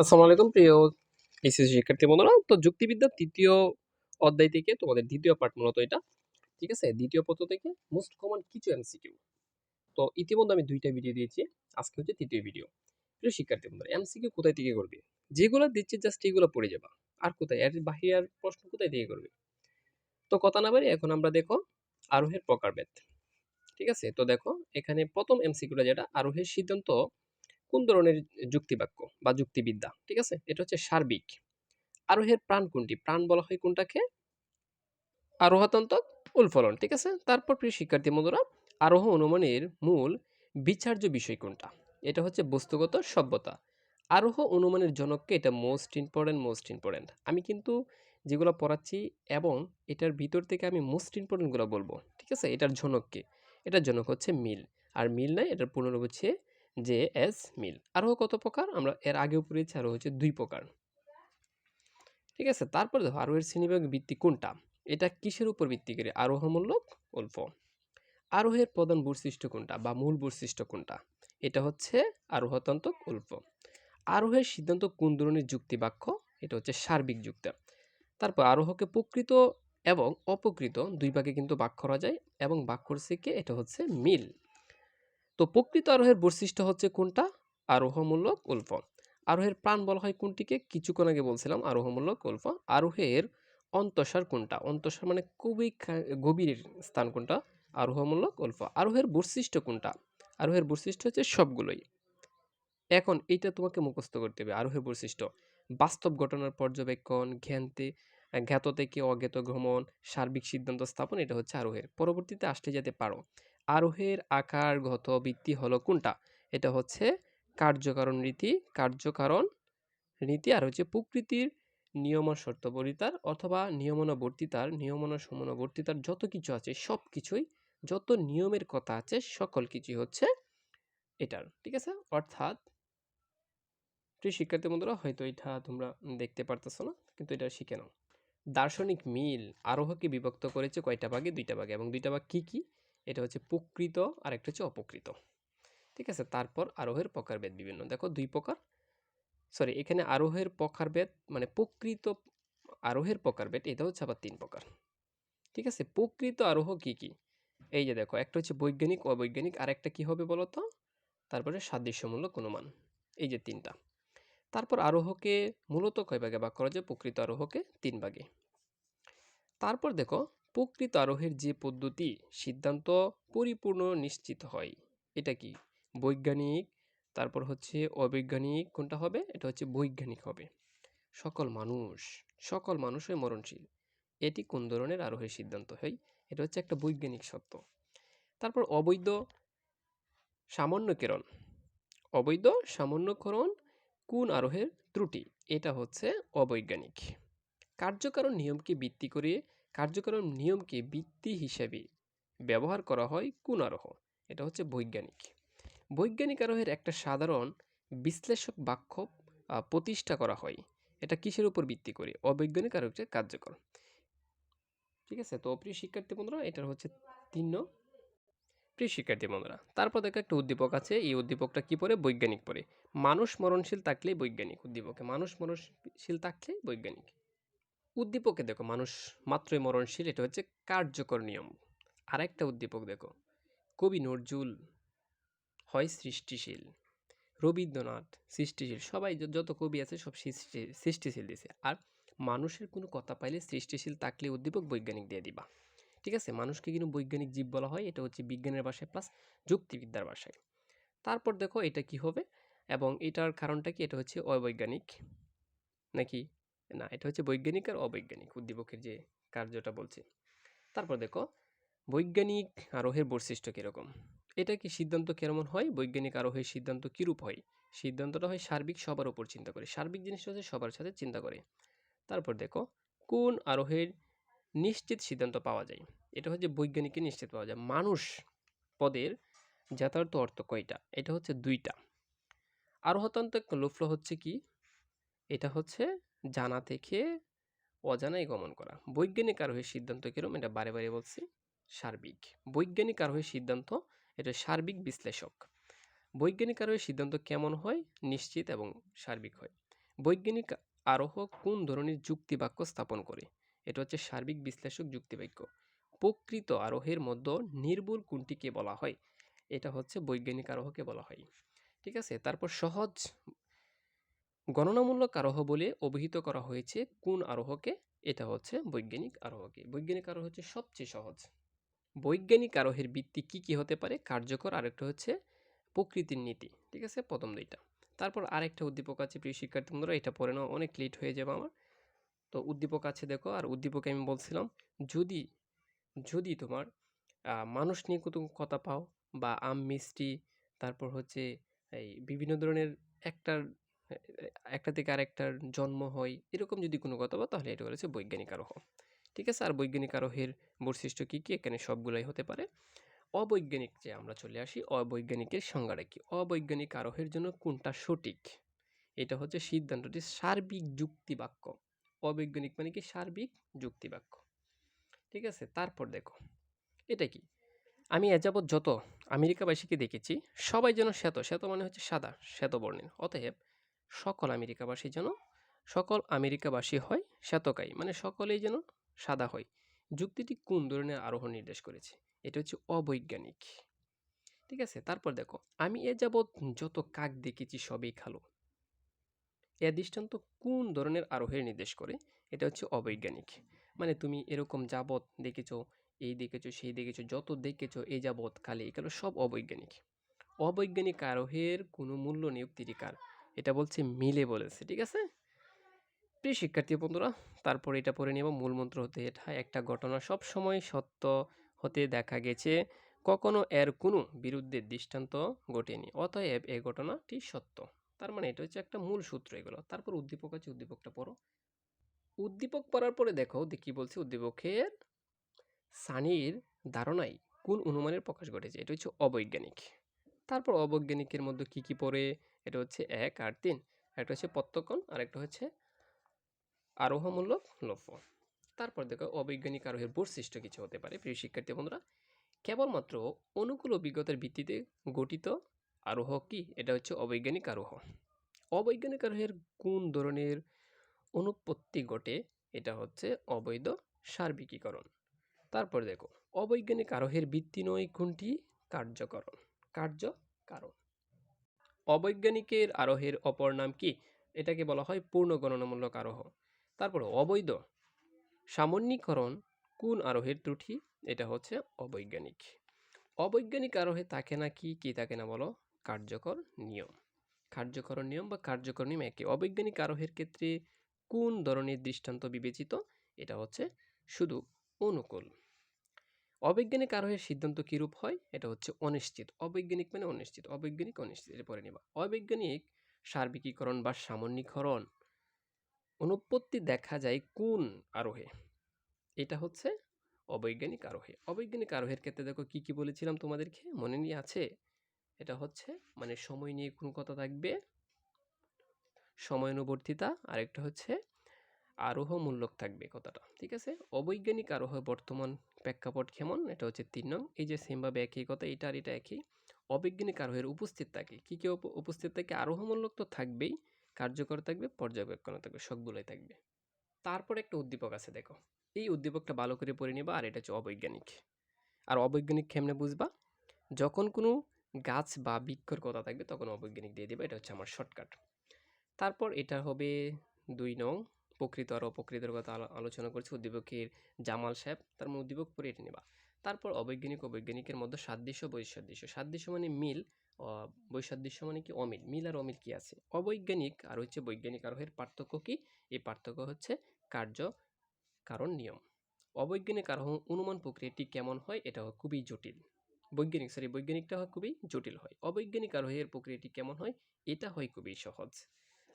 আসসালামু আলাইকুম প্রিয় এইচএসসি শিক্ষার্থী বন্ধুরা, তো যুক্তিবিদ্যার তৃতীয় অধ্যায় থেকে তোমাদের দ্বিতীয় পার্ট মূলত এটা, ঠিক আছে? দ্বিতীয় পত্র থেকে মোস্ট কমন কিছু এমসিকিউ তো ইতিমধ্যে আমি দুইটা ভিডিও দিয়েছি, আজকে হচ্ছে তৃতীয় ভিডিও প্রিয় শিক্ষার্থী বন্ধুরা এমসিকিউ কোথায় থেকে করবে? যেগুলো দিচ্ছে জাস্ট এগুলো পড়ে যাবা। আর কোথায়? এর বাহিরে আর প্রশ্ন কোথায় থেকে করবে? তো কথা না বাড়ি এখন আমরা দেখো আরোহের প্রকারভেদ, ঠিক আছে? তো দেখো, এখানে প্রথম এমসিকিউটা যেটা, আরোহের সিদ্ধান্ত কোন ধরনের যুক্তিবাক্য বা যুক্তিবিদ্যা? ঠিক আছে? এটা হচ্ছে সার্বিক। আরোহের প্রাণ কোনটি? প্রাণ বলা হয় কোনটাকে? আরোহতন্ত উলফলন। ঠিক আছে? তারপর প্রিয় শিক্ষার্থী বন্ধুরা, আরোহ অনুমানের মূল বিচার্য বিষয় কোনটা? এটা হচ্ছে বস্তুগত সভ্যতা। আরোহ অনুমানের জনককে এটা মোস্ট ইম্পর্টেন্ট মোস্ট ইম্পর্টেন্ট আমি কিন্তু যেগুলো পড়াচ্ছি এবং এটার ভিতর থেকে আমি মোস্ট ইম্পর্টেন্টগুলো বলব। ঠিক আছে? এটার জনককে। এটার জনক হচ্ছে মিল। আর মিল নাই, এটার পুনরূপ হচ্ছে জে এস মিল আরোহ কত প্রকার? আমরা এর আগেও পড়েছি আরও হচ্ছে দুই প্রকার। ঠিক আছে? তারপর দেখো আরোহের শ্রেণীবিভাগ ভিত্তি কোনটা? এটা কিসের উপর ভিত্তি করে? আরোহমূলক অল্প। আরোহের প্রধান বৈশিষ্ট্য কোনটা? বা মূল বৈশিষ্ট্য কোনটা? এটা হচ্ছে আরোহতন্ত্র অল্প। আরোহের সিদ্ধান্ত কোন ধরনের যুক্তি বাক্য এটা হচ্ছে সার্বিক যুক্তি। তারপর আরোহকে প্রকৃত এবং অপকৃত দুই ভাগে কিন্তু বাক করা যায় এবং বাক করছে এটা হচ্ছে মিল। তো প্রকৃত আরোহের বৈশিষ্ট্য হচ্ছে কোনটা? আরোহমূলক উল্ফ। আরোহের প্রাণ বলা হয় কোনটিকে? কিছুক্ষণ আগে বলছিলাম আরোহমূলক উল্ফ। আরোহের অন্তঃসার কোনটা? অন্তঃসার মানে খুবই গভীর স্থান কোনটা? আরোহমূলক উল্ফ। আরোহের বৈশিষ্ট্য কোনটা? আরোহের বৈশিষ্ট্য হচ্ছে সবগুলোই। এখন এইটা তোমাকে মুখস্থ করতে হবে, আরোহের বৈশিষ্ট্য। বাস্তব ঘটনার পর্যবেক্ষণ জ্ঞানতে জ্ঞাত থেকে অজ্ঞাত ভ্রমণ সার্বিক সিদ্ধান্ত স্থাপন, এটা হচ্ছে আরোহের। পরবর্তীতে আসতে যেতে পারো। আরোহের আকার গত ভিত্তি হলো কোনটা? এটা হচ্ছে কার্যকারণ রীতি কার্যকারণ রীতি, আর হচ্ছে প্রকৃতির নিয়মন শর্তবর্তিতার অথবা নিয়মনাবর্তিতার নিয়মনা সমনাবর্তিতার যত কিছু আছে, সব কিছুই, যত নিয়মের কথা আছে, সকল কিছুই হচ্ছে এটার, ঠিক আছে? অর্থাৎ প্রিয় শিক্ষার্থী বন্ধুরা, হয়তো এটা তোমরা দেখতে পারতেছো না, কিন্তু এটা শিখে নাও। দার্শনিক মিল আরোহকে বিভক্ত করেছে কয়টা ভাগে? দুইটা ভাগে, এবং দুইটা ভাগ কি কি? এটা হচ্ছে প্রকৃত আর একটা হচ্ছে অপকৃত ঠিক আছে? তারপর আরোহের প্রকারভেদ বিভিন্ন। দেখো দুই প্রকার। সরি এখানে আরোহের প্রকারভেদ মানে প্রকৃত আরোহের প্রকারভেদ এটা হচ্ছে আবার তিন প্রকার। ঠিক আছে? প্রকৃত আরোহ কি কি? এই যে দেখো, একটা হচ্ছে বৈজ্ঞানিক, অবৈজ্ঞানিক আর একটা কি হবে বলো তো তারপরে সাদৃশ্যমূলক অনুমান এই যে তিনটা। তারপর আরোহকে মূলত কয় ভাগে ভাগ করা যায়? প্রকৃত আরোহকে তিন ভাগে। তারপর দেখো প্রকৃত আরোহের যে পদ্ধতি, সিদ্ধান্ত পরিপূর্ণ নিশ্চিত হয়। এটা কি? বৈজ্ঞানিক, তারপর হচ্ছে অবৈজ্ঞানিক কোনটা হবে? এটা হচ্ছে বৈজ্ঞানিক হবে। সকল মানুষ, সকল মানুষই মরণশীল। এটি কোন ধরনের আরোহের সিদ্ধান্ত? হয় এটা হচ্ছে একটা বৈজ্ঞানিক সত্য। তারপর অবৈধ সামান্যকরণ অবৈধ সামান্যকরণ কোন আরোহের ত্রুটি? এটা হচ্ছে অবৈজ্ঞানিক। কার্যকারণ নিয়মকে ভিত্তি করে কার্যকারণ নিয়মকে ভিত্তি হিসেবে ব্যবহার করা হয় কোন আরোহ। এটা হচ্ছে বৈজ্ঞানিক। বৈজ্ঞানিক আরোহের একটা সাধারণ বিশ্লেষক বাক্য প্রতিষ্ঠা করা হয়। এটা কিসের উপর ভিত্তি করে? অবৈজ্ঞানিক আর হচ্ছে কার্যকর ঠিক আছে? তো প্রিয় শিক্ষার্থী বন্ধুরা এটা হচ্ছে তিন। প্রিয় শিক্ষার্থী বন্ধুরা, তারপর দেখো একটা উদ্দীপক আছে। এই উদ্দীপকটা কি পড়ে? বৈজ্ঞানিক পড়ে। মানুষ মরণশীল থাকলেই বৈজ্ঞানিক উদ্দীপকে। মানুষ মরণশীল থাকলে বৈজ্ঞানিক। উদ্দীপকে দেখো, মানুষ মাত্রই মরণশীল, এটা হচ্ছে কার্যকর নিয়ম। আর একটা উদ্দীপক দেখো, কবি নজরুল হয় সৃষ্টিশীল, রবীন্দ্রনাথ সৃষ্টিশীল, সবাই যত কবি আছে সব সৃষ্টি সৃষ্টিশীল দিছে। আর মানুষের কোনো কথা পাইলে সৃষ্টিশীল থাকলে উদ্দীপক বৈজ্ঞানিক দিয়ে দিবা। ঠিক আছে? মানুষকে কিন্তু বৈজ্ঞানিক জীব বলা হয়, এটা হচ্ছে বিজ্ঞানের ভাষায় প্লাস যুক্তিবিদ্যার ভাষায় তারপর দেখো এটা কি হবে এবং এটার কারণটা কি? এটা হচ্ছে অবৈজ্ঞানিক নাকি না, এটা হচ্ছে বৈজ্ঞানিক আর অবৈজ্ঞানিক, উদ্দীপকের যে কার্যটা বলছে। তারপর দেখো, বৈজ্ঞানিক আরোহের বৈশিষ্ট্য কীরকম? এটা কি সিদ্ধান্ত কেমন হয়? বৈজ্ঞানিক আরোহের সিদ্ধান্ত কীরূপ হয়? সিদ্ধান্তটা হয় সার্বিক সবার উপর চিন্তা করে, সার্বিক জিনিসটা হচ্ছে সবার সাথে চিন্তা করে। তারপর দেখো, কোন আরোহের নিশ্চিত সিদ্ধান্ত পাওয়া যায়? এটা হচ্ছে বৈজ্ঞানিকের নিশ্চিত পাওয়া যায়। মানুষ পদের যথার্থ অর্থ কয়টা? এটা হচ্ছে দুইটা। আরোহতন্ত্র লোফল হচ্ছে কি? এটা হচ্ছে জানা থেকে অজানায় গমন করা। বৈজ্ঞানিক আরোহের সিদ্ধান্ত কিরম? এটা বারে বারে বলছি, সার্বিক। বৈজ্ঞানিক আরোহের সিদ্ধান্ত, এটা সার্বিক বিশ্লেষক। বৈজ্ঞানিক আরোহের সিদ্ধান্ত কেমন হয়? নিশ্চিত এবং সার্বিক হয়। বৈজ্ঞানিক আরোহ কোন ধরনের যুক্তি বাক্য স্থাপন করে? এটা হচ্ছে সার্বিক বিশ্লেষক যুক্তিবাক্য। প্রকৃত আরোহের মধ্যে নির্ভুল কোনটিকে বলা হয়? এটা হচ্ছে বৈজ্ঞানিক আরোহকে বলা হয়। ঠিক আছে? তারপর সহজ গণনামূলক আরোহ বলে অভিহিত করা হয়েছে কোন আরোহকে? এটা হচ্ছে বৈজ্ঞানিক আরোহকে। বৈজ্ঞানিক আরোহ হচ্ছে সবচেয়ে সহজ। বৈজ্ঞানিক আরোহের ভিত্তি কি কি হতে পারে? কার্যকর আরেকটা হচ্ছে প্রকৃতির নীতি। ঠিক আছে? প্রথম দুইটা। তারপর আরেকটা উদ্দীপক আছে। প্রিয় শিক্ষার্থী বন্ধুরা, এটা পড়ে নেওয়া অনেক লেট হয়ে যাবে আমার। তো উদ্দীপক আছে দেখো, আর উদ্দীপকে আমি বলছিলাম, যদি যদি তোমার মানুষ নিয়ে কোনো কথা পাও বা আম মিষ্টি, তারপর হচ্ছে এই বিভিন্ন ধরনের একটার একটা থেকে আরেকটার জন্ম হয়, এরকম যদি কোনো কথা পাও তাহলে এটা হচ্ছে বৈজ্ঞানিক আরোহ। ঠিক আছে? আর বৈজ্ঞানিক আরোহের বৈশিষ্ট্য কী কী? এখানে সবগুলোই হতে পারে। অবৈজ্ঞানিক যে আমরা চলে আসি, অবৈজ্ঞানিকের সংজ্ঞাটা কি? অবৈজ্ঞানিক আরোহের জন্য কোনটা সঠিক? এটা হচ্ছে সিদ্ধান্তটি সার্বিক যুক্তি বাক্য অবৈজ্ঞানিক মানে কি? সার্বিক যুক্তি বাক্য ঠিক আছে? তারপর দেখো, এটা কি? আমি এযাবৎ যত আমেরিকাবাসীকে দেখেছি, সবাই যেন শ্বেত। শ্বেত মানে হচ্ছে সাদা, শ্বেত বর্ণের। অতএব সকল আমেরিকাবাসী যেন সকল আমেরিকাবাসী হয়, শ্বেতকায়ী মানে সকলেই যেন সাদা হয়। যুক্তিটি কোন ধরনের আরোহণ নির্দেশ করেছে? এটা হচ্ছে অবৈজ্ঞানিক। ঠিক আছে, তারপর দেখো, আমি এ যাবৎ যত কাক দেখেছি সবই খালো। এ দৃষ্টান্ত কোন ধরনের আরোহের নির্দেশ করে? এটা হচ্ছে অবৈজ্ঞানিক। মানে তুমি এরকম যাবৎ দেখেছ, এই দেখেছ, সেই দেখেছ, যত দেখেছ এই যাবৎ খালি এগুলো সব অবৈজ্ঞানিক। অবৈজ্ঞানিক আরোহের কোনো মূল্য নিয়োগ কার? এটা বলছে মিলে বলেছে, ঠিক আছে? প্রিয় শিক্ষার্থী বন্ধুরা, তারপর এটা পড়ে নেব মূল মন্ত্র হতে। এটা একটা ঘটনা সব সময় সত্য হতে দেখা গেছে, কখনো এর কোনো বিরুদ্ধে দৃষ্টান্ত ঘটেনি, অতএব এই ঘটনাটি সত্য। তার মানে এটা হচ্ছে একটা মূল সূত্র এগুলো। তারপর উদ্দীপক আছে, উদ্দীপকটা পড়ো। উদ্দীপক পড়ার পরে দেখো কি বলছে উদ্দীপকের সানির ধারণায় কোন অনুমানের প্রকাশ ঘটেছে। এটা হচ্ছে অবৈজ্ঞানিক। তারপর অবৈজ্ঞানিকের মধ্যে কি কি পড়ে? এটা হচ্ছে এক আর তিন। একটা হচ্ছে প্রত্যক্ষণ আর একটা হচ্ছে আরোহমূলক লক্ষ্য তারপর দেখো, অবৈজ্ঞানিক আরোহের বৈশিষ্ট্য কিছু হতে পারে। প্রিয় শিক্ষার্থী বন্ধুরা, কেবলমাত্র অনুকূল অভিজ্ঞতার ভিত্তিতে গঠিত আরোহ কি? এটা হচ্ছে অবৈজ্ঞানিক আরোহ। অবৈজ্ঞানিক আরোহের কোন ধরনের অনুপত্তি ঘটে? এটা হচ্ছে অবৈধ সার্বিকীকরণ। তারপর দেখো, অবৈজ্ঞানিক আরোহের ভিত্তি নয় কোনটি? কার্যকরণ। কার্য কারণ অবৈজ্ঞানিকের আরোহের অপর নাম কি? এটাকে বলা হয় পূর্ণ গণনামূলক আরোহ। তারপর অবৈধ। সামান্যীকরণ কোন আরোহের ত্রুটি? এটা হচ্ছে অবৈজ্ঞানিক। অবৈজ্ঞানিক আরোহে থাকে না কি কি থাকে না বলো? কার্যকর নিয়ম। কার্যকর নিয়ম বা কার্যকর নিয়ম একই অবৈজ্ঞানিক আরোহের ক্ষেত্রে কোন ধরনের দৃষ্টান্ত বিবেচিত? এটা হচ্ছে শুধু অনুকূল। অবৈজ্ঞানিক আরোহের সিদ্ধান্ত কীরূপ হয়? এটা হচ্ছে অনিশ্চিত। অবৈজ্ঞানিক মানে অনিশ্চিত। অবৈজ্ঞানিক অনিশ্চিত। এটা পরে নেবা। অবৈজ্ঞানিক সার্বিকীকরণ বা সামান্যীকরণ অনুপত্তি দেখা যায় কোন আরোহে? এটা হচ্ছে অবৈজ্ঞানিক আরোহে। অবৈজ্ঞানিক আরোহের ক্ষেত্রে দেখো কি কি বলেছিলাম তোমাদেরকে? মনে নিয়ে আছে? এটা হচ্ছে মানে সময় নিয়ে কোন কথা থাকবে? সময়ানুবর্তিতা। আরেকটা হচ্ছে আরোহ মূল্যক থাকবে কথাটা। ঠিক আছে? অবৈজ্ঞানিক আরোহ বর্তমান প্রেক্ষাপট কেমন এটা হচ্ছে তিন নং। এই যে সেমভাবে একই কথা, এটা আর এটা একই। অবৈজ্ঞানিক আরোহের উপস্থিত থাকে। কী কী উপস্থিত থাকে? আরোহমূলক তো থাকবেই, কার্যকর থাকবে, পর্যবেক্ষণ থাকবে, সবগুলোই থাকবে। তারপর একটা উদ্দীপক আছে, দেখো। এই উদ্দীপকটা ভালো করে পড়ে নিবা, আর এটা হচ্ছে অবৈজ্ঞানিক। আর অবৈজ্ঞানিক কেমনে বুঝবা? যখন কোনো গাছ বা বৃক্ষর কথা থাকবে, তখন অবৈজ্ঞানিক দিয়ে দেবে, এটা হচ্ছে আমার শর্টকাট তারপর এটা হবে দুই নং। প্রকৃত আর অপকৃতর কথা আলোচনা করছি উদ্দীপকের জামাল সাহেব। তার উদ্দীপক পড়ে এটা নেবা। তারপর অবৈজ্ঞানিক ও বৈজ্ঞানিকের মধ্যে সাদৃশ্য, বৈসাদৃশ্য। সাদৃশ্য মানে মিল বৈসাদৃশ্য মানে কি? অমিল। মিল আর অমিল কি আছে? অবৈজ্ঞানিক আর হচ্ছে বৈজ্ঞানিক আরোহের পার্থক্য কি? এই পার্থক্য হচ্ছে কার্য, কারণ, নিয়ম। অবৈজ্ঞানিক আরোহ অনুমান প্রক্রিয়াটি কেমন হয়? এটা খুবই জটিল। বৈজ্ঞানিক সরি বৈজ্ঞানিকটা হয় খুবই জটিল হয়। অবৈজ্ঞানিক আরোহের প্রক্রিয়াটি কেমন হয়? এটা হয় খুবই সহজ।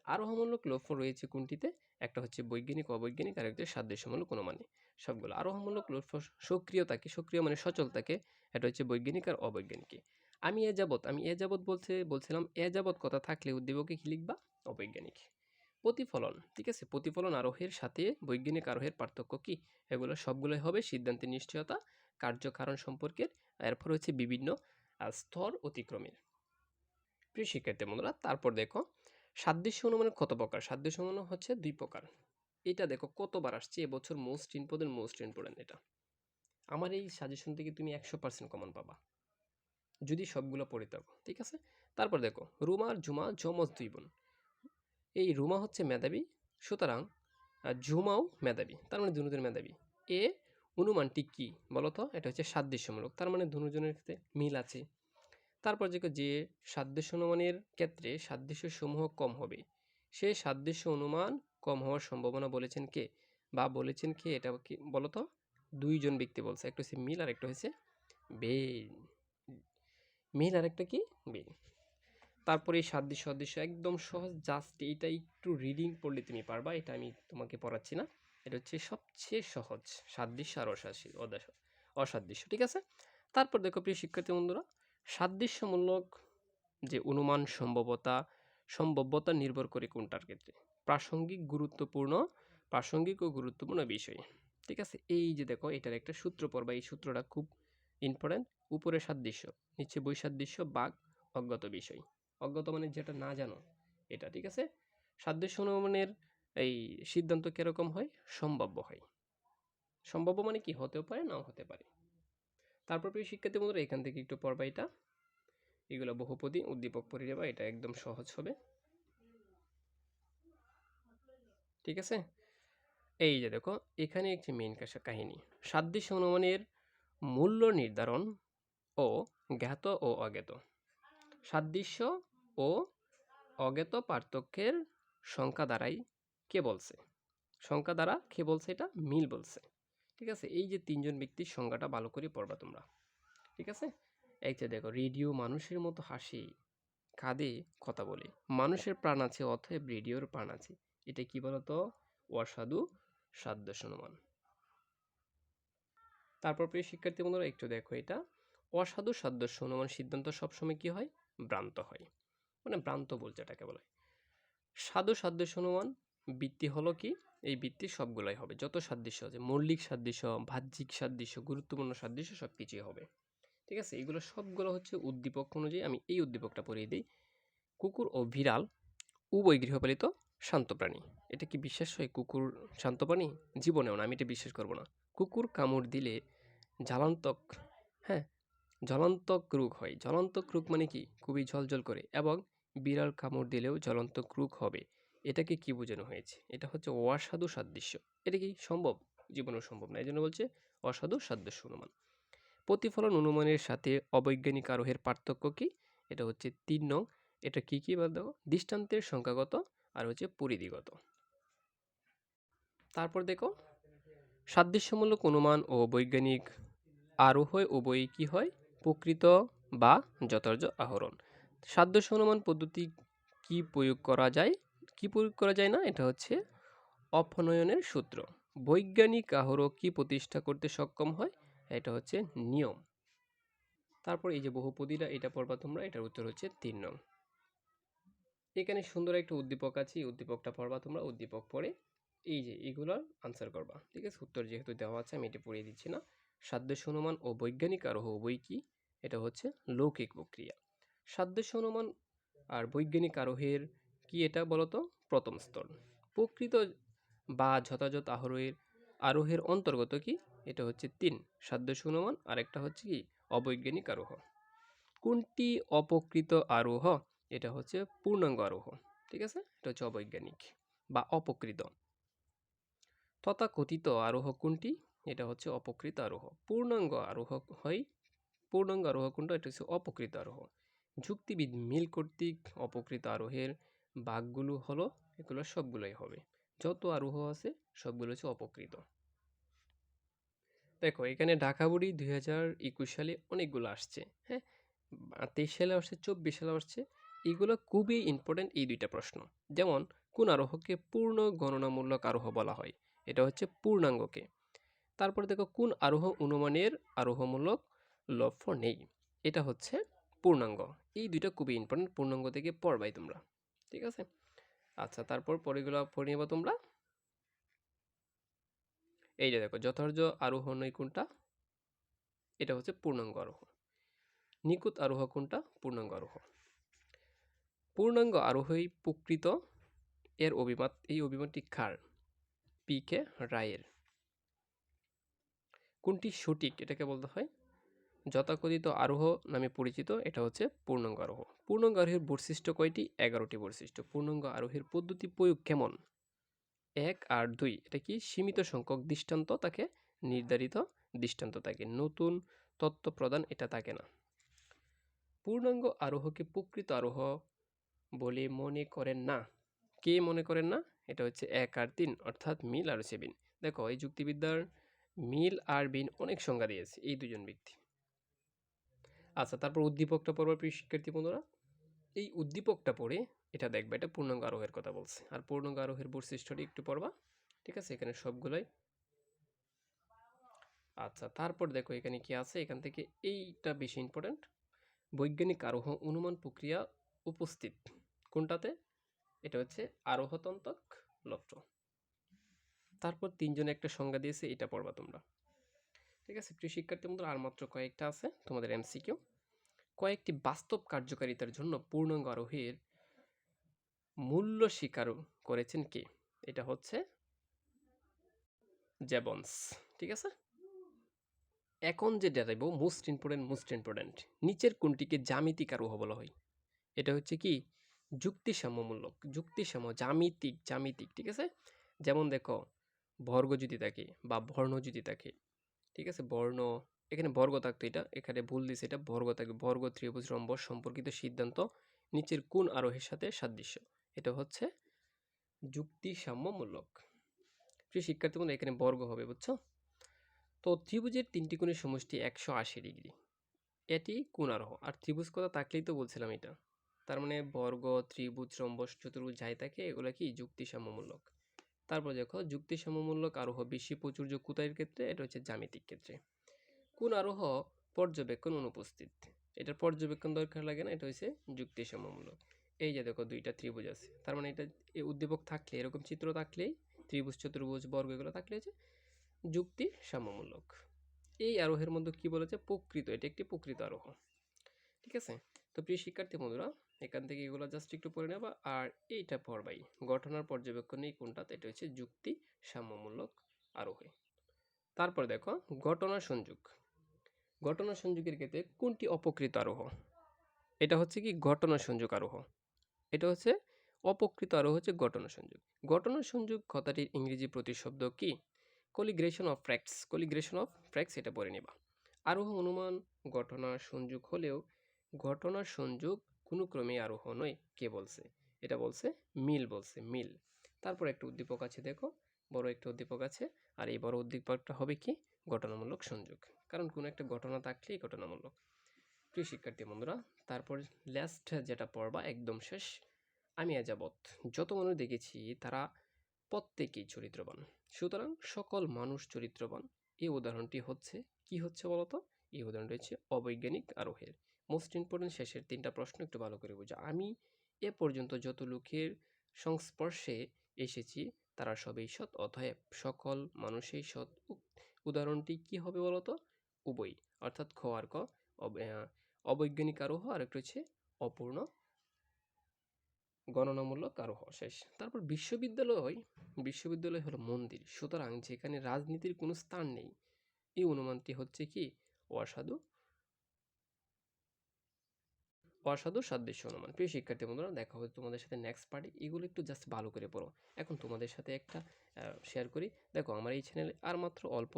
আরোহমূলক লক্ষ্য রয়েছে কোনটিতে? একটা হচ্ছে বৈজ্ঞানিক, অবৈজ্ঞানিক, আর একটা সাদৃশ্যমূলক অনুমানে। সবগুলো। আরোহমূলক লক্ষ্য সক্রিয় থাকে সক্রিয় মানে সচল থাকে এটা হচ্ছে বৈজ্ঞানিক আর অবৈজ্ঞানিক। আমি এ যাবৎ, আমি এ যাবৎ বলছে, বলছিলাম, এ যাবৎ কথা থাকলে উদ্দীপকে কি লিখবা? অবৈজ্ঞানিক। প্রতিফলন, ঠিক আছে? প্রতিফলন আরোহের সাথে বৈজ্ঞানিক আরোহের পার্থক্য কি? এগুলো সবগুলোই হবে সিদ্ধান্তের নিশ্চয়তা, কার্যকারণ সম্পর্কের, এরপর হচ্ছে বিভিন্ন স্তর অতিক্রমের। প্রিয় শিক্ষার্থী বন্ধুরা, তারপর দেখো সাদৃশ্য অনুমানের কত প্রকার? সাদৃশ্য অনুমান হচ্ছে দুই প্রকার। এটা দেখো কতবার আসছে, এবছর মোস্ট ইম্পর্টেন্ট মোস্ট ইম্পর্টেন্ট এটা। আমার এই সাজেশন থেকে তুমি একশো পার্সেন্ট কমন পাবা। যদি সবগুলো পড়ে থাকো, ঠিক আছে? তারপর দেখো, রুমা আর জুমা দুই বোন এই রুমা হচ্ছে মেধাবী, সুতরাং ঝুমাও মেধাবী, তার মানে দুজনের মেধাবী। এ, অনুমানটি কি বলতো? এটা হচ্ছে সাদৃশ্যমূলক, তার মানে দুজনের ক্ষেত্রে মিল আছে। তারপর যে যে সাদৃশ্য অনুমানের ক্ষেত্রে সাদৃশ্য সমূহ কম হবে। সে সাদৃশ্য অনুমান কম হওয়ার সম্ভাবনা বলেছেন কে? বা বলেছেন কে? এটা কি বলতো? দুইজন ব্যক্তি বলছে, একটা হচ্ছে মিল আর একটা হচ্ছে বেন মিল আর একটা কি? বেন তারপরে এই সাদৃশ্য অদৃশ্য একদম সহজ, জাস্ট এইটা একটু রিডিং পড়লে তুমি পারবা, এটা আমি তোমাকে পড়াচ্ছি না। এটা হচ্ছে সবচেয়ে সহজ, সাদৃশ্য আর অসাদৃশ্য অসাদৃশ্য, ঠিক আছে? তারপর দেখো প্রিয় শিক্ষার্থী বন্ধুরা সাদৃশ্যমূলক যে অনুমান সম্ভবতা, সম্ভাব্যতা নির্ভর করে কোনটার ক্ষেত্রে। প্রাসঙ্গিক গুরুত্বপূর্ণ, প্রাসঙ্গিক ও গুরুত্বপূর্ণ বিষয়। ঠিক আছে? এই যে দেখো, এটার একটা সূত্র পড়বা এই সূত্রটা খুব ইম্পর্টেন্ট উপরে সাদৃশ্য, নিচে বৈসাদৃশ্য, বাঘ, অজ্ঞাত বিষয়। অজ্ঞাত মানে যেটা না জানো, এটা, ঠিক আছে? সাদৃশ্য অনুমানের এই সিদ্ধান্ত কীরকম হয়? সম্ভাব্য হয়। সম্ভাব্য মানে কি? হতেও পারে, নাও হতে পারে। তারপর প্রিয় শিক্ষার্থী বন্ধুরা, এখান থেকে একটু পড়বা এটা। এগুলো বহুপদী, উদ্দীপক পড়ে যাবা এটা একদম সহজ হবে। ঠিক আছে? এই যে দেখো, এখানে একটি মেইন কাহিনী। সাদৃশ্য অনুমানের মূল্য নির্ধারণ ও জ্ঞাত ও অজ্ঞাত। সাদৃশ্য ও অজ্ঞাত পার্থক্যের সংখ্যা দ্বারাই কে বলছে? সংখ্যা দ্বারা কে বলছে এটা? মিল বলছে। ঠিক আছে? এই যে তিনজন ব্যক্তির সংজ্ঞাটা ভালো করে পড়বা তোমরা। ঠিক আছে? এই যে দেখো, রেডিও মানুষের মতো হাসি, কাঁদে কথা বলে। মানুষের প্রাণ আছে, অতএব রেডিওর প্রাণ আছে। এটা কি বলতো? অসাধু সাদৃশ্য অনুমান তারপর প্রিয় শিক্ষার্থী বন্ধুরা, একটু দেখো এটা। অসাধু সাদৃশ্য অনুমান সিদ্ধান্ত সবসময় কি হয়? ভ্রান্ত হয়। মানে ভ্রান্ত বলছে এটাকে বলে। সাধু সাদৃশ্য অনুমান বৃত্তি হলো কি? এই বৃত্তি সবগুলোই হবে। যত সাদৃশ্য আছে, মৌলিক সাদৃশ্য, বাহ্যিক সাদৃশ্য, গুরুত্বপূর্ণ সাদৃশ্য সব কিছুই হবে। ঠিক আছে? এগুলো সবগুলো হচ্ছে উদ্দীপক অনুযায়ী আমি এই উদ্দীপকটা পড়িয়ে দিই। কুকুর ও বিড়াল উভয় গৃহপালিত শান্ত প্রাণী। এটা কি বিশ্বাস হয় কুকুর শান্ত প্রাণী? জীবনেও না, আমি এটা বিশ্বাস করব না। কুকুর কামড় দিলে জ্বালান্তক হ্যাঁ জ্বলান্তক রোগ হয়। জ্বলান্তক রোগ মানে কি? খুবই ঝলঝল করে এবং বিড়াল কামড় দিলেও জ্বলান্তক রোগ হবে। এটাকে কি বোঝানো হয়েছে? এটা হচ্ছে অসাধু সাদৃশ্য। এটা কি সম্ভব? জীবনেও সম্ভব না। এই জন্য বলছে অসাধু সাদৃশ্য অনুমান। প্রতিফলন অনুমানের সাথে অবৈজ্ঞানিক আরোহের পার্থক্য কি? এটা হচ্ছে তিন নং। এটা কি কী বল দেখো দৃষ্টান্তের সংখ্যাগত আর হচ্ছে পরিধিগত। তারপর দেখো, সাদৃশ্যমূলক অনুমান ও বৈজ্ঞানিক আরোহ উভয়ই কি হয়? প্রকৃত বা যথার্থ আহরণ। সাদৃশ্য অনুমান পদ্ধতি কি প্রয়োগ করা যায়? কি প্রয়োগ করা যায় না? এটা হচ্ছে অপনয়নের সূত্র। বৈজ্ঞানিক আহরক কি প্রতিষ্ঠা করতে সক্ষম হয়? এটা হচ্ছে নিয়ম। তারপর এই যে বহুপদীরা, এটা পড়বা তোমরা, এটার উত্তর হচ্ছে তিন নং। এখানে সুন্দর একটা উদ্দীপক আছে, এই উদ্দীপকটা পড়বা তোমরা, উদ্দীপক পড়ে এই যে এগুলোর আনসার করবা। ঠিক আছে? উত্তর যেহেতু দেওয়া আছে, আমি এটা পড়িয়ে দিচ্ছি না। সাদৃশ্য অনুমান ও বৈজ্ঞানিক আরোহ উভয় কি? এটা হচ্ছে লৌকিক প্রক্রিয়া। সাদৃশ্য অনুমান আর বৈজ্ঞানিক আরোহের কি এটা বলতো? প্রথম স্তর। প্রকৃত বা যথাযথ আরোহের আরোহের অন্তর্গত কি? এটা হচ্ছে তিন অনুমান আর একটা হচ্ছে কি? অবৈজ্ঞানিক আরোহ। কোনটি অপকৃত আরোহ? এটা হচ্ছে পূর্ণাঙ্গ আরোহ। ঠিক আছে? এটা হচ্ছে অবৈজ্ঞানিক বা অপকৃত তথাকথিত আরোহ কোনটি? এটা হচ্ছে অপকৃত আরোহ। পূর্ণাঙ্গ আরোহ হয়, পূর্ণাঙ্গ আরোহ কোনটা? এটা হচ্ছে অপকৃত আরোহ। যুক্তিবিদ মিল কর্তৃক অপকৃত আরোহের বাঘগুলো হলো, এগুলো সবগুলোই হবে। যত আরোহ আছে, সবগুলো হচ্ছে অপকৃত। দেখো, এখানে ঢাকা বুড়ি দুই হাজার একুশ সালে অনেকগুলো আসছে হ্যাঁ? তেইশ সালে আসছে, চব্বিশ সালে আসছে, এগুলো খুবই ইম্পর্টেন্ট এই দুইটা প্রশ্ন। যেমন, কোন আরোহকে পূর্ণ গণনামূলক আরোহ বলা হয়? এটা হচ্ছে পূর্ণাঙ্গকে। তারপরে দেখো, কোন আরোহ অনুমানের আরোহমূলক লক্ষ্য নেই? এটা হচ্ছে পূর্ণাঙ্গ। এই দুইটা খুবই ইম্পর্টেন্ট পূর্ণাঙ্গ থেকে পড়বাই তোমরা। ঠিক আছে? আচ্ছা তারপর পরেগুলো পড়ে নেবা তোমরা। এই যে দেখো যথার্থ আরোহ নয় কোনটা এটা হচ্ছে পূর্ণাঙ্গ আরোহ নিকুত আরোহ কোনটা পূর্ণাঙ্গ আরোহ পূর্ণাঙ্গ আরোহী প্রকৃত, এর অভিমত, এই অভিমতটি কার? পি কে রায়ের। কোনটি সঠিক, এটাকে বলতে হয় যথাকথিত আরোহ নামে পরিচিত, এটা হচ্ছে পূর্ণাঙ্গ আরোহ। পূর্ণাঙ্গ আরোহীর বৈশিষ্ট্য কয়টি? এগারোটি বৈশিষ্ট্য। পূর্ণাঙ্গ আরোহীর পদ্ধতি প্রয়োগ কেমন? এক আর দুই, এটা কি সীমিত সংখ্যক দৃষ্টান্ত তাকে নির্ধারিত দৃষ্টান্ত থাকে? নতুন তত্ত্ব প্রদান এটা থাকে না। পূর্ণাঙ্গ আরোহকে প্রকৃত আরোহ বলে মনে করেন না। কে মনে করেন না? এটা হচ্ছে এক আর তিন, অর্থাৎ মিল আর সেবিন। দেখো, এই যুক্তিবিদ্যার মিল আর বিন অনেক সংজ্ঞা দিয়েছে, এই দুজন ব্যক্তি। আচ্ছা তারপর উদ্দীপকটা পড়বার প্রিয় শিক্ষার্থী বন্ধুরা। এই উদ্দীপকটা পড়ে এটা দেখবে, এটা পূর্ণাঙ্গ আরোহের কথা বলছে। আর পূর্ণাঙ্গ আরোহের বৈশিষ্ট্যটি একটু পড়বা, ঠিক আছে? এখানে সবগুলোই। আচ্ছা তারপর দেখো এখানে কি আছে? এখান থেকে এইটা বেশি ইম্পর্ট্যান্ট বৈজ্ঞানিক আরোহ অনুমান প্রক্রিয়া উপস্থিত। কোনটাতে? এটা হচ্ছে আরোহতন্তক লক্ষ্য তারপর তিনজনে একটা সংজ্ঞা দিয়েছে, এটা পড়বা তোমরা। ঠিক আছে? প্রিয় শিক্ষার্থী বন্ধুরা, আর মাত্র কয়েকটা আছে তোমাদের এমসিকিউ কয়েকটি বাস্তব কার্যকারিতার জন্য পূর্ণাঙ্গ আরোহীর মূল্য স্বীকার করেছেন কে? এটা হচ্ছে জেবন্স ঠিক আছে? এখন যে দেখাইব মোস্ট ইম্পর্টেন্ট মোস্ট ইম্পর্টেন্ট নিচের কোনটিকে জ্যামিতিক আরোহ বলা হয়? এটা হচ্ছে কি? যুক্তিসাম্যমূলক যুক্তিসাম্য, জ্যামিতিক জ্যামিতিক, ঠিক আছে? যেমন দেখো, বর্গ যদি থাকে বা বর্ণ যদি থাকে ঠিক আছে? বর্ণ, এখানে বর্গ থাকতো এটা, এখানে ভুল দিছে এটা, বর্গ থাকবে বর্গ ত্রিভুজ রম্বস সম্পর্কিত সিদ্ধান্ত, নিচের কোন আরোহের সাথে সাদৃশ্য। এটা হচ্ছে যুক্তিসাম্যমূলক। প্রিয় শিক্ষার্থী বন্ধু এখানে বর্গ হবে, বুঝছ? তো ত্রিভুজের তিনটি কোণের সমষ্টি একশো আশি ডিগ্রি। এটি কোন আরোহ? আর ত্রিভুজ কথা থাকলেই তো বলছিলাম এটা। তার মানে বর্গ ত্রিভুজ রম্বস চতুর্ভুজ যাই থাকে, এগুলো কি? যুক্তিসাম্যমূলক। তারপর দেখো যুক্তিসাম্যমূলক আরোহ বেশি প্রচুর্য কোথায়ের ক্ষেত্রে, এটা হচ্ছে জ্যামিতিক ক্ষেত্রে। কোন আরোহ পর্যবেক্ষণ অনুপস্থিত? এটার পর্যবেক্ষণ দরকার লাগে না, এটা হচ্ছে যুক্তিসাম্যমূলক এই যে দেখো দুইটা ত্রিভুজ আছে, তার মানে এটা উদ্দীপক থাকলে, এরকম চিত্র থাকলেই, ত্রিভুজ, চতুর্ভুজ, বর্গ এগুলো থাকলে হচ্ছে যুক্তি সাম্যমূলক এই আরোহের মধ্যে কি বলেছে? প্রকৃত, এটা একটি প্রকৃত আরোহ। ঠিক আছে? তো প্রিয় শিক্ষার্থী বন্ধুরা এখান থেকে এগুলো জাস্ট একটু পড়ে নেবা। আর এইটা পড়বাই। ঘটনার পর্যবেক্ষণে কোনটাতে? এটা হচ্ছে যুক্তি, সাম্যমূলক, আরোহী। তারপর দেখো, ঘটনা সংযোগ। ঘটনা সংযোগের ক্ষেত্রে কোনটি অপকৃত আরোহ? এটা হচ্ছে কি ঘটনা সংযোগ আরোহ। এটা হচ্ছে অপকৃত আরোহ হচ্ছে ঘটনা সংযোগ। ঘটনা সংযোগ কথাটির ইংরেজি প্রতিশব্দ কি? কলিগ্রেশন অফ ফ্র্যাক্টস কলিগ্রেশন অফ ফ্র্যাক্টস এটা পড়ে নেবা। আরোহ অনুমান, ঘটনা সংযোগ হলেও ঘটনা সংযোগ কোনো ক্রমেই আরোহ নয়, কে বলছে? এটা বলছে মিল বলছে, মিল। তারপর একটা উদ্দীপক আছে, দেখো। বড় একটা উদ্দীপক আছে। আর এই বড় উদ্দীপকটা হবে কি? ঘটনামূলক সংযোগ। কারণ কোনো একটা ঘটনা থাকলেই ঘটনামূলক প্রিয় শিক্ষার্থী বন্ধুরা, তারপর লাস্ট যেটা পড়বা, একদম শেষ, আমি যাবৎ। যত মানুষ দেখেছি, তারা প্রত্যেকেই চরিত্রবান। সুতরাং সকল মানুষ চরিত্রবান। এই উদাহরণটি হচ্ছে, কি হচ্ছে বলতো? এই উদাহরণটি হচ্ছে অবৈজ্ঞানিক আরোহের। মোস্ট ইম্পর্টেন্ট শেষের তিনটা প্রশ্ন একটু ভালো করে বোঝা। আমি এ পর্যন্ত যত লোকের সংস্পর্শে এসেছি, তারা সবই সৎ, অতএব সকল মানুষই সৎ। উদাহরণটি কি হবে বলতো? উভয় অর্থাৎ খ আর ক অবৈজ্ঞানিক আরোহ আর একটা হচ্ছে অপূর্ণ গণনামূলক আরোহ শেষ। তারপর বিশ্ববিদ্যালয় বিশ্ববিদ্যালয় হলো মন্দির। সুতরাং যেখানে রাজনীতির কোনো স্থান নেই, এই অনুমানটি হচ্ছে কি? অসাধু অসাধু সাদৃশ্য অনুমান। প্রিয় শিক্ষার্থী বন্ধুরা, দেখা হবে তোমাদের সাথে নেক্সট পার্টি এগুলো একটু জাস্ট ভালো করে পড়ো। এখন তোমাদের সাথে একটা শেয়ার করি। দেখো, আমার এই চ্যানেলে আর মাত্র অল্প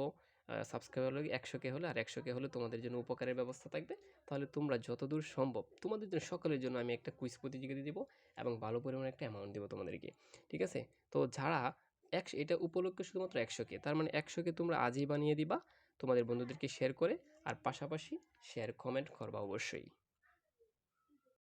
সাবস্ক্রাইবার লাগে একশো কে হলে, আর একশো কে হলে তোমাদের জন্য উপকারের ব্যবস্থা থাকবে। তাহলে তোমরা যতদূর সম্ভব, তোমাদের জন্য, সকলের জন্য আমি একটা কুইজ প্রতিযোগিতা দিব এবং ভালো পরিমাণে একটা অ্যামাউন্ট দেবো তোমাদেরকে। ঠিক আছে? তো যারা একশো এটা উপলক্ষে শুধুমাত্র একশোকে তার মানে একশোকে তোমরা আজই বানিয়ে দিবা, তোমাদের বন্ধুদেরকে শেয়ার করে, আর পাশাপাশি শেয়ার কমেন্ট করবা অবশ্যই।